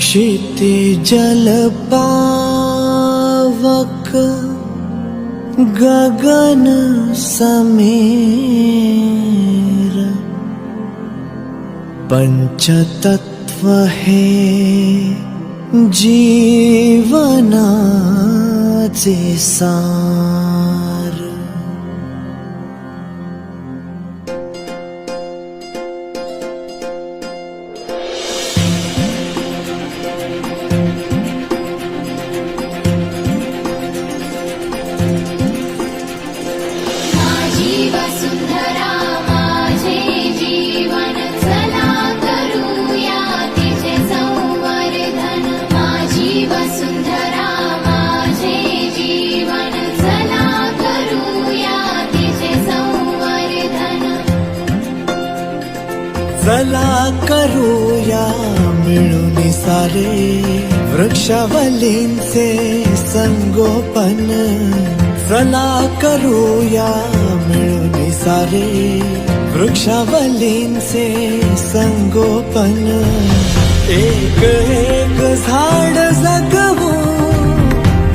क्षिति जलपावक गगनसमे पञ्चतत्त्वहे जीवनाति सा चला करूया मिळून सारे वृक्षावलींचे संगोपन. चला करूया मिळून सारे वृक्षावलींचे संगोपन. एक एक झाड जगवू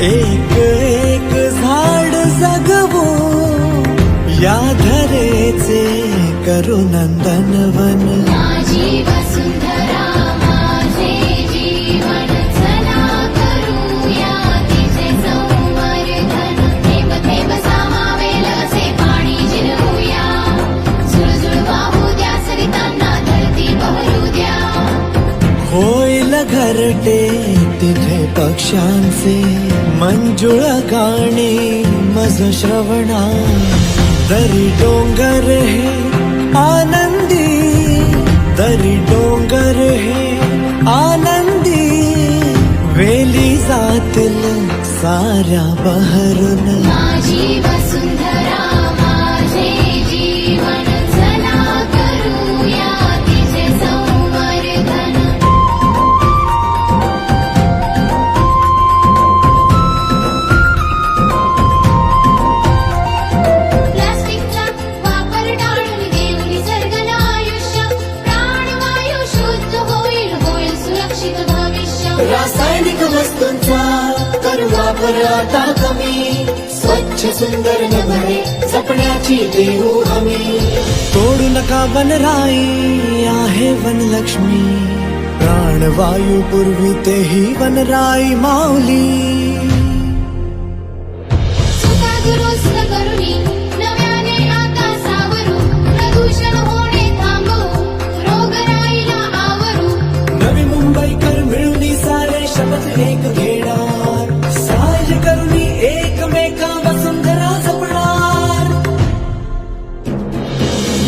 एक एक झाड जगवू. या धरेचे करू नंदनवन होईल घरटे तिथे पक्ष्यांचे मंजुळ गाणे मज श्रवणा। दरी डोंगर हे आनंदी दरी डोंगर हे आनंदी. वेली जातील साऱ्या बहरून. वापर आता कमी. स्वच्छ सुंदर नभरे जपण्याची देऊ हमी. तोडू नका वनराई आहे वनलक्ष्मी. प्राणवायू पूर्वी तेही वनराई माऊली. साज करुणी एकमेका वसुंधरा जपणार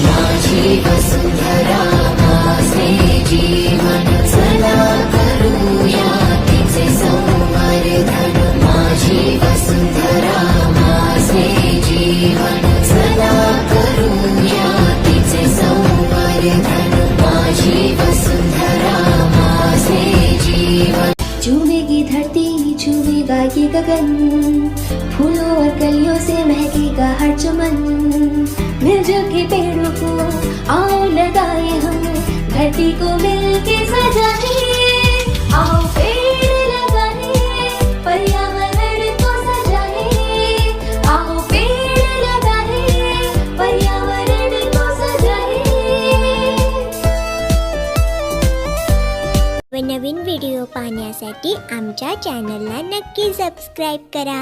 माझी वसुंधरा माझे जीवन चला करूया तिचे संवर्धन. माझी वसुंधरा माझे जीवन चला करूया तिचे संवर्धन. माझी वसुंधरा चूमेगा गगन फूलों और कलियों से महकेगा हर चमन। मिलजुल के पेड़ों को आओ लगाए हम धरती को मिलके सजाए आओ व नवीन व्हिडिओ पाहण्यासाठी आमच्या चॅनलला नक्की सबस्क्राईब करा.